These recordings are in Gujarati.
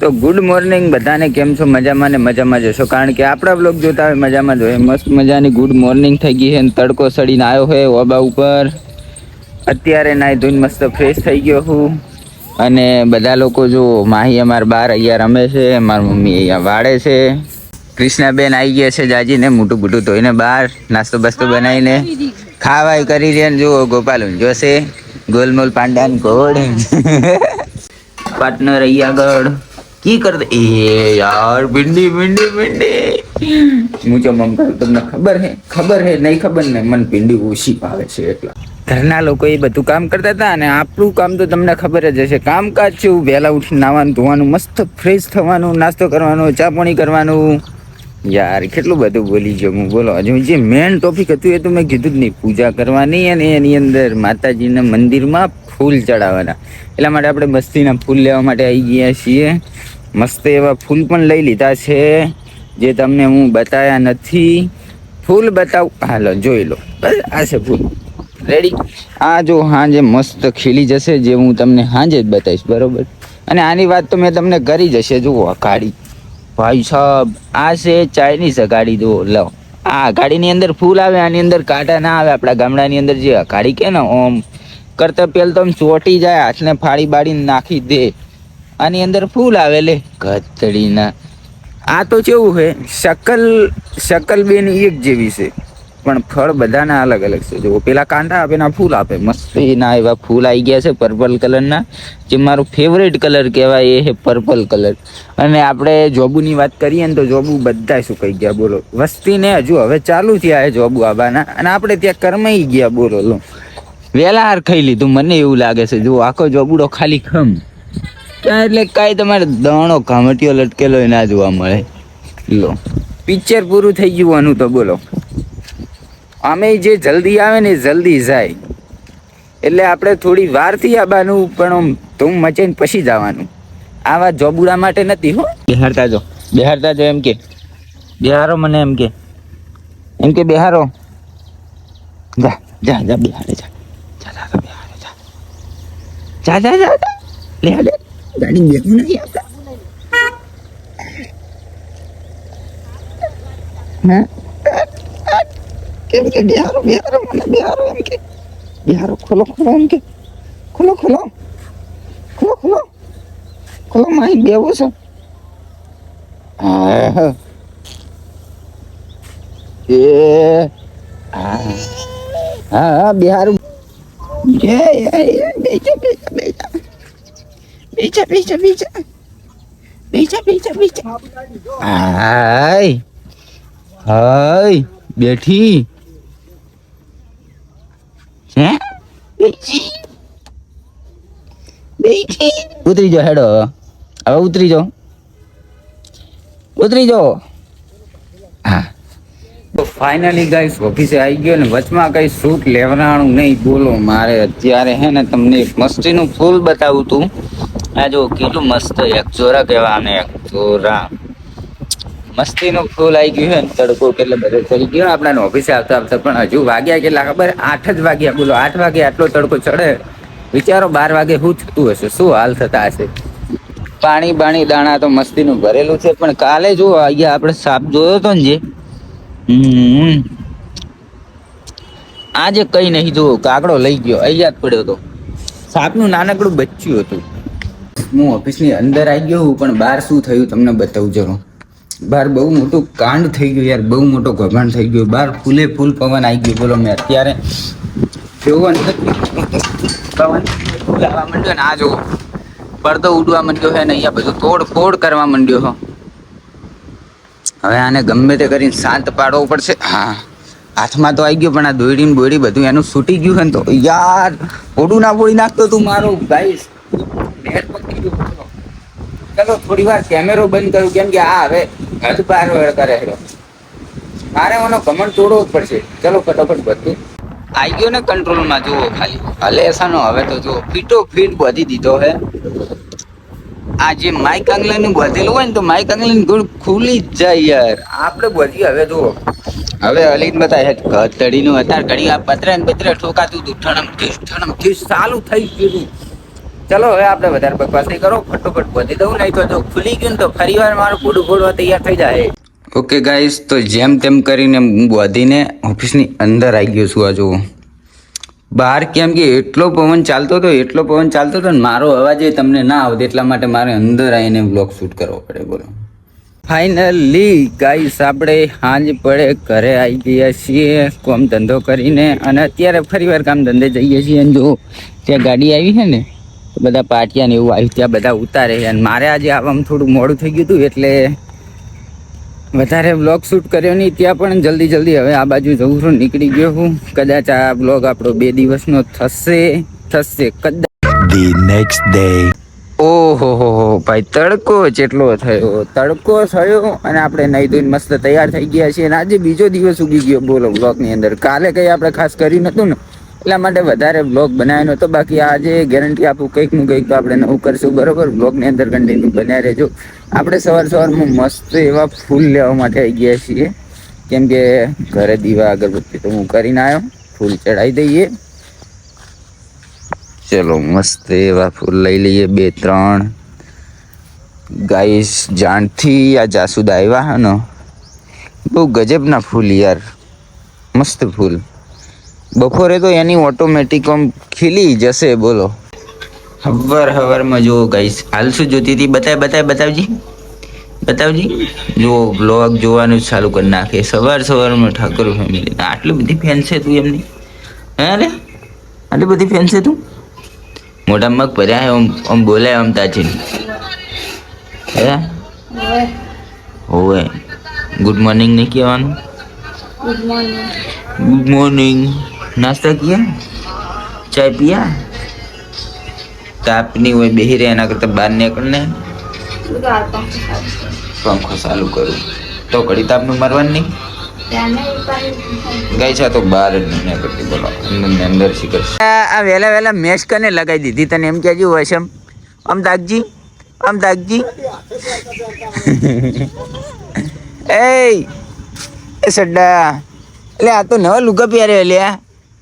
તો ગુડ મોર્નિંગ બધાને કેમ છો? મજામાં ને મજામાં જશો કારણ કે આપણા બ્લોગ જોતા હોય, મજામાં જોઈએ મસ્ત મજાની ગુડ મોર્નિંગ થઈ ગઈ છે અને તડકો સડીને આવ્યો હોય ઓબા ઉપર. અત્યારે નાઈ ધોઈને મસ્ત ફ્રેશ થઈ ગયો હું. અને બધા લોકો જો, માહી અમારા બાર અહીંયા રમે છે, મારી મમ્મી અહીંયા વાળે છે. કૃષ્ણાબેન આવી ગયા છે જાજીને મોટું મોટું ધોઈને બહાર, નાસ્તો બાસ્તો બનાવીને ખાવાય કરી રહ્યા જુઓ ગોપાલ જોશે ગોલમોલ પાંડા ગોળ. પાર્ટનર અહીંયા આગળ. કી કર એ યાર, ભીંડી ભીંડી ભીંડી. મુજો મમતા તમને ખબર હે? ખબર હે? નહીં ખબર ને મને ભીંડી ઓછી ભાવે છે એટલા. ઘરના લોકો એ બધું કામ કરતા હતા અને આપણું કામ તો તમને ખબર જ હશે. કામકાજ છે વહેલા ઉઠીને નાવાનું, ધોવાનું, મસ્ત ફ્રેશ થવાનું, નાસ્તો કરવાનો, ચા પાણી કરવાનું. યાર, કેટલું બધું બોલી ગયો હું, બોલો. હજુ જે મેઇન ટોપિક હતું એ તો મેં કીધું જ નહીં. પૂજા કરવાની અને એની અંદર માતાજીના મંદિરમાં ફૂલ ચડાવવાના. એટલા માટે આપણે મસ્તીના ફૂલ લેવા માટે આવી ગયા છીએ. મસ્ત એવા ફૂલ પણ લઈ લીધા છે, જે તમને હું બતાવ્યા નથી. ફૂલ બતાવું હાલો જોઈ લો. બસ, આ છે ફૂલ. રેડી આ જો હાંજે મસ્ત ખીલી જશે, જે હું તમને હાંજે જ બતાવીશ, બરાબર? અને આની વાત તો મેં તમને કરી જશે જુઓ ગાડી. ભાઈ સાહેબ આ છે ચાઇનીઝ ગાડી જુઓ, લો. આ ગાડીની અંદર ફૂલ આવે, આની અંદર કાંટા ના આવે, આપણા ગામડાની અંદર જે ગાડી કે ને, ઓમ, કરતા પેલ તો આમ ચોટી જાય, હાથને ફાડી બાડીને નાખી દે. આની અંદર ફૂલ આવે લે ગધડીના આ તો કેવું છે શકલ શકલ બેન એક જેવી છે. પણ ફળ બધાના અલગ અલગ છે. જો પેલા કાંટા આપે ના ફૂલ આપે મસ્ત. એના એવા ફૂલ આવી ગયા છે પર્પલ કલરના જે મારું ફેવરેટ કલર કહેવાય એ છે પર્પલ કલર અને આપણે જોબુની વાત કરીએ ને તો જોબુ બધા સુકાઈ ગયા બોલો. વસ્તીને હજુ હવે ચાલુ થયા છે જોબુ આબાના અને આપણે ત્યાં કરમાઈ ગયા બોલો લો. વહેલા હાર ખાઈ લીધું મને એવું લાગે છે. જો આખો જોબુડો ખાલી ખમ. એટલે કાંઈ તમારે દાણો ઘામટીઓ લટકેલો ના જોવા મળે. લો. પિક્ચર પૂરું થઈ ગયું આનું તો બોલો. અમે જે જલ્દી આવે ને જલ્દી જાય. એટલે આપણે થોડી વારથી આવવાનું પણ આમ ધૂમ મચાઈને પછી જવાનું. આવા જોબુડા માટે નથી હો. બિહારતા જો. બિહારતા જો એમ કે. બિહારો મને એમ કે. એમ કે બિહારો. જા જા જા બિહારે જા. જા જા બિહારે જા. જા જા જા લે. ગાડી નહીં આપતા હા કેમ કે બિહારો બિહારો મને બિહારો એમ કે બિહારો ખોલો ખોલો એમ કે ખોલો ખોલો ખોલો ખોલો ખોલો માહી બેવું છે એ હા હા બિહાર એ એ બેજા બેજા બેજા બેજા બેજા બેજા બેજા બેજા બેજા હાય હાય બેઠી હે બેઠી બેઠી ઉતરી જાઓ હેડો. હવે ઉતરી જાઓ ઉતરી જાઓ હા. તો ફાઇનલી ગાઈસ ઓફિસે આવી ગયો ને વચમાં કઈ શૂટ લેવરાણું નહીં બોલો. મારે અત્યારે હે ને તમને એક મસ્તીનું ફૂલ બતાવું તું. આ જો કેટલું મસ્ત એક ચોરા કહેવા આને એક ચોરા મસ્તીનું ફૂલ આવી ગયું છે ને તડકો કેટલો બધો ચડી ગયો. આપણા ઓફિસે આવતા આવતા પણ હજુ વાગ્યા કેટલા? ખબર? આઠ જ વાગ્યા. બોલો, આઠ વાગે આટલો તડકો ચડે? વિચારો, બાર વાગે શું થતું હશે? શું હાલ થતા હશે? પાણી બાણી દાણા તો મસ્તીનું ભરેલું છે. પણ કાલે જો અહીંયા આપણે સાપ જોયો હતો ને જે? આજે કઈ નહીં. જો કાગડો લઈ ગયો. અહીંયા જ પડ્યો હતો સાપનું નાનકડું બચ્યું હતું. હું ઓફિસની અંદર આવી ગયો હું પણ બહાર શું થયું તમને બતાવું જરૂર બહાર બહુ મોટું કાંડ થઈ ગયું યાર, બહુ મોટો ગભાંડ થઈ ગયો. બહાર ફૂલે ફૂલ પવન આવી ગયો. બોલો, મેં અત્યારે પવન ફૂલ માંડ્યો ને, આ જોવો પડતો ઉડવા માંડ્યો છે ને, અહીંયા બધું તોડ ફોડ કરવા માંડ્યો હો હવે આને ગમે તે કરીને શાંત પાડવો પડશે. હા, હાથમાં તો આવી ગયો, પણ આ દોડીને ને બધું એનું છૂટી ગયું હે ને તો. યાર, ઓડું ના બોડી નાખતો તું મારો ગાઈસ ગયો બોલો. થોડી વાર કેમેરો બંધ કરું કેમ કે આ હવે હદ પાર કરે છે. મારે એનો કમંડ તોડવો જ પડશે. ચલો ફટાફટ બધું. આવી ગયો ને કંટ્રોલમાં જુઓ ખાલી. હલે એસાનો હવે તો જુઓ. ફીટો ફીટ બધી દીધો હે આ જે માઇક આંગલાનું બધેલું હોય ને તો માઇક આંગલાની ગુણ ખુલી જ જાય યાર. આપણે બધી હવે જુઓ. હવે અલીન હે ઘડીનું અત્યારે ઘડી આ પતરે ને પતરે ઠોકાતું હતું. ઠણમ ઠીસ ઠણમ ઠીસ ચાલુ થઈ ગયું. ચલો, હવે આપણે વધારે બકવાસ નહીં કરો, ફટોફટ વધી દઉં, નહીં તો જો ખુલી ગયું ને તો ફરી વાર મારું ફોડું ફોડવા તૈયાર થઈ જાય. ઓકે ગાઈસ તો જેમ તેમ કરીને હું વધીને ઓફિસની અંદર આવી ગયો છું આ જુઓ. બહાર કેમ કે એટલો પવન ચાલતો હતો, એટલો પવન ચાલતો હતો ને મારો અવાજ એ તમને ના આવતો, એટલા માટે મારે અંદર આવીને બ્લોગ શૂટ કરવો પડે, બોલો. ફાઇનલી ગાઈસ આપણે સાંજ પડે, ઘરે આવી ગયા છીએ, કોમ ધંધો કરીને, અને અત્યારે ફરી વાર કામ ધંધે જઈએ છીએ જો ત્યાં ગાડી આવી છે ને બધા પાટિયા ને એવું આવ્યું ત્યાં બધા ઉતારે અને મારે આજે આવવામાં થોડું મોડું થઈ ગયું હતું એટલે વધારે બ્લોગ શૂટ કર્યો નહીં ત્યાં પણ જલ્દી જલ્દી હવે આ બાજુ જવું છું નીકળી ગયો હું. કદાચ આ બ્લોગ આપણો બે દિવસનો થશે થશે. કદાચ. ઓહો હો હો ભાઈ તડકો જેટલો થયો તડકો થયો અને આપણે નહીં ધોઈને મસ્ત તૈયાર થઈ ગયા છીએ. અને આજે બીજો દિવસ ઉગી ગયો બોલો બ્લોગની અંદર. કાલે કંઈ આપણે ખાસ કર્યું નતું ને? એટલા માટે વધારે બ્લોગ બનાવ્યો તો બાકી આજે ગેરંટી આપું, કંઈકનું કંઈક આપણે નવું કરશું, બરોબર? બ્લોગની અંદર કન્ટિન્યુ બન્યા રહેજો. આપણે સવાર સવારમાં મસ્ત એવા ફૂલ લેવા માટે આવી ગયા છીએ. કેમ કે ઘરે દીવા, અગરબત્તી તો હું કરીને આવ્યો. ફૂલ ચડાવી દઈએ. ચલો, મસ્ત એવા ફૂલ લઈ લઈએ બે, ત્રણ. ગાઈસ જાણથી આ જાસુદ આવ્યા હે બહુ ગજબના ફૂલ યાર. મસ્ત ફૂલ. બપોરે તો એની ઓટોમેટિક આમ ખીલી જશે બોલો. હવાર હવારમાં જુઓ ગાઈસ હાલ શું જોતી હતી? બતાય બતાય બતાવજી. બતાવજી. જુઓ બ્લોગ જોવાનું જ ચાલુ કરી નાખે. સવાર સવારમાં ઠાકોર ફેમિલી આટલી બધી ફેન છે તું એમની? હે રે આટલી બધી ફેન છે તું? મોટા મગ ભર્યા આમ આમ બોલાય આમ તાજી હે? હોવે. ગુડ મોર્નિંગ નહીં કહેવાનું? ગુડ મોર્નિંગ ગુડ મોર્નિંગ નાસ્તા કિયા ચાય પિયા તાપની હોય, બેહી રહે, એના કરતાં બહાર નીકળને. પંખો ચાલુ કરું. તો ઘડી તાપનું મારવાનું નહીં? ગઈ છે તો બહાર જ નહીં કરતી બોલો. અંદર શીખર આ વહેલા વહેલા મેશ કને લગાવી દીધી, તને એમ કહેજો વશમ આમ દાગજી આમ દાગજી. એ સડ્ડા. એટલે આ તો નવા લુગા પહેર્યો લ્યા.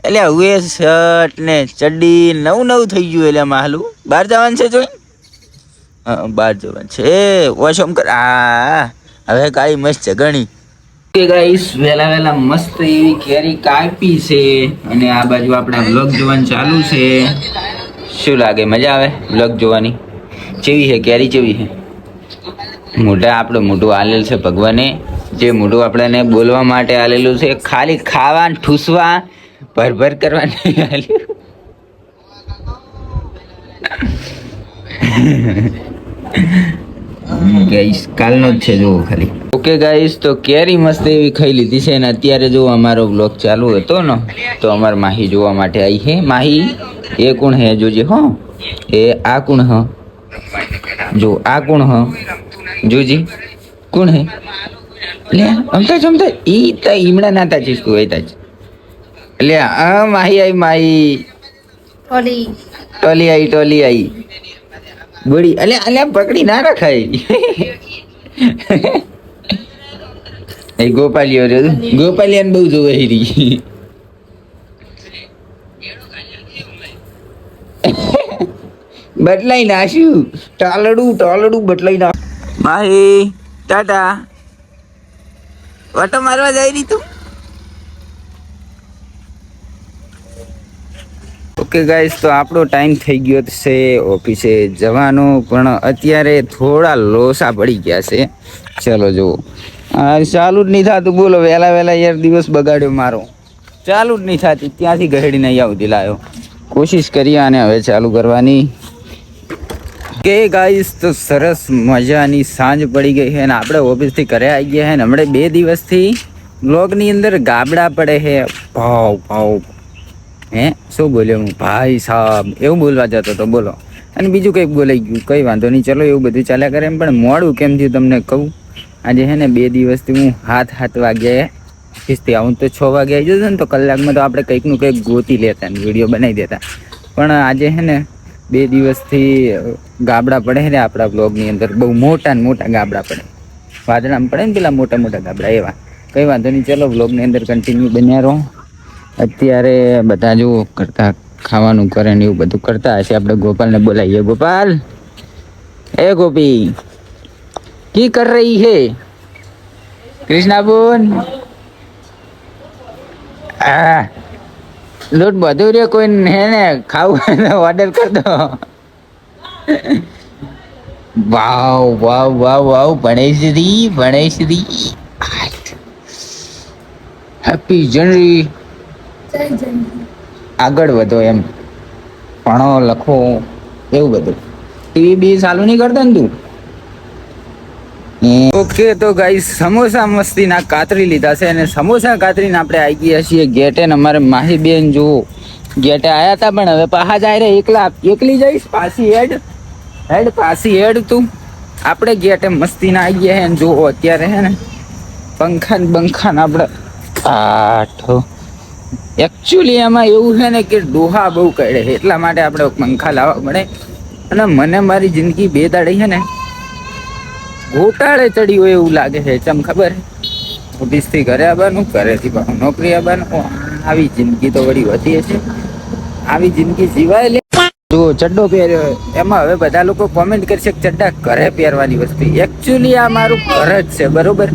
એટલે હવે શર્ટ ને ચડ્ડી નવું નવું થઈ ગયું એટલે માલું બહાર જવાનું છે જોઈ? હા, બહાર જવાનું છે. વોશમ કર આ, હવે કાળી મસ્ત ઘણી. કે ગાઈસ વહેલા વહેલા મસ્ત એવી કેરી કાપી છે અને આ બાજુ આપણા વ્લોગ જોવાનું ચાલુ છે. શું લાગે? મજા આવે વ્લોગ જોવાની? ચેવી છે, કેરી ચેવી છે. મોઢા આપણું મોઢું આલેલ છે ભગવાને. જે મોઢું આપણને બોલવા માટે આલેલું છે, ખાલી ખાવા ઠૂસવા ભરભર ભર કરવાની ગાઈસ કાલનો જ છે જુઓ ખાલી. ઓકે ગાઈસ, તો કેરી મસ્ત એવી ખાઈ લીધી છે અને અત્યારે જો અમારો બ્લોગ ચાલુ હતો ને, તો અમારે માહી જોવા માટે આવી છે માહી, એ કોણ હે? જોજે હો. એ આ કોણ હ? જો, આ કોણ હ? જોજી, કોણ હે? લે અમતા જમતા ઈ તા ઈમડા નાતા છે, તું એ તાજ લે આ માહી આઈ માહી. ટોલી. ટોલી આઈ ટોલી આઈ. બડી અલે અલે પકડી ના રખાય. એ ગોપાલીઓ રે ગોપાલિયાને બહુ જોવે હીરી બદલાઈ નાખ્યું. ટાલડું ટાલડું બદલાઈ ના માહી ટાટા. વાટો મારવા જાય રહી તું? ઓકે ગાઈસ, તો આપણો ટાઈમ થઈ ગયો છે ઓફિસે જવાનો, પણ અત્યારે થોડા લોસા પડી ગયા છે. ચલો જુઓ. ચાલુ જ નહીં થતું, બોલો, વહેલા વહેલા યાર દિવસ બગાડ્યો મારો. ચાલુ જ નહીં થતી, ત્યાંથી ગહેડીને નહીં આવતી લાયો. કોશિશ કરીએ અને હવે ચાલુ કરવાની. કે ગાઈસ, તો સરસ મજાની સાંજ પડી ગઈ છે અને આપણે ઓફિસથી ઘરે આવી ગયા છે ને હમણાં બે દિવસથી બ્લોગની અંદર ગાબડા પડે છે. ભાવ ભાવ હે? શું બોલ્યો હું? ભાઈ સાહેબ એવું બોલવા જતો તો બોલો. અને બીજું કંઈક બોલાઈ ગયું. કંઈ વાંધો નહીં, ચલો એવું બધું ચાલ્યા કરે એમ. પણ મોડું કેમ થયું તમને કહું? આજે છે ને બે દિવસથી હું હાથ હાથ વાગ્યા ઓફિસથી આવું તો છ વાગે આવી જતો ને તો કલાકમાં તો આપણે કંઈકનું કંઈક ગોતી લેતા ને વીડિયો બનાવી દેતા. પણ આજે છે ને બે દિવસથી ગાબડા પડે ને આપણા બ્લોગની અંદર. બહુ મોટા ને મોટા ગાબડા પડે. વાદળામાં પડે ને પેલા મોટા મોટા ગાબડા એવા. કંઈ વાંધો નહીં, ચલો બ્લોગની અંદર કન્ટિન્યુ બન્યા રહો. અત્યારે બધા જો કરતા ખાવાનું કરે ને એવું બધું કરતા હશે. આપણે ગોપાલને બોલાવીએ. ગોપાલ! એ ગોપી, કી કર રહી હે? કૃષ્ણાબુન! લોટ બધું રે કોઈ હે ને, ખાવું ઓર્ડર કર વાવ વાવ વાવ વાવ ભણેશ્રી ભણેશ્રી હેપી જનરી આગળ વધો એમ. ભણો, લખો, એવું બધું. ટીવી બી ચાલુ નહીં કરતો ને તું? ઓકે, તો ગાઈસ સમોસા મસ્તીના કાતરી લીધા છે અને સમોસા કાતરીને આપણે આવી ગયા છીએ ગેટે ને અમારે માહી બેન જુઓ. ગેટે આયા હતા પણ હવે પાહા જાય રે એકલા. એકલી જઈશ, પાછી હેડ. હેડ, પાછી હેડ તું. આપણે ગેટે મસ્તીના આવી ગયા હે જુઓ અત્યારે હે ને. પંખા ને બંખા ને આપણે આઠો એકચ્યુઅલી એમાં એવું છે ને કે ડોહા બહુ કરે એટલા માટે આપણે પંખા લાવવા પડે. અને મને મારી જિંદગી બે દાડી છે ને, ઘોટાળે ચડી હોય એવું લાગે છે ચમ ખબર ઓફિસથી ઘરે આવવાનું, ઘરેથી પાછું નોકરી આવવાનું. આવી જિંદગી તો વળી વધી છે આવી જિંદગી જીવાય લે. જો ચડ્ડો પહેર્યો એમાં હવે બધા લોકો કોમેન્ટ કરશે કે ચડ્ડા ઘરે પહેરવાની વસ્તુ. એકચ્યુઅલી આ મારું ઘર જ છે, બરોબર?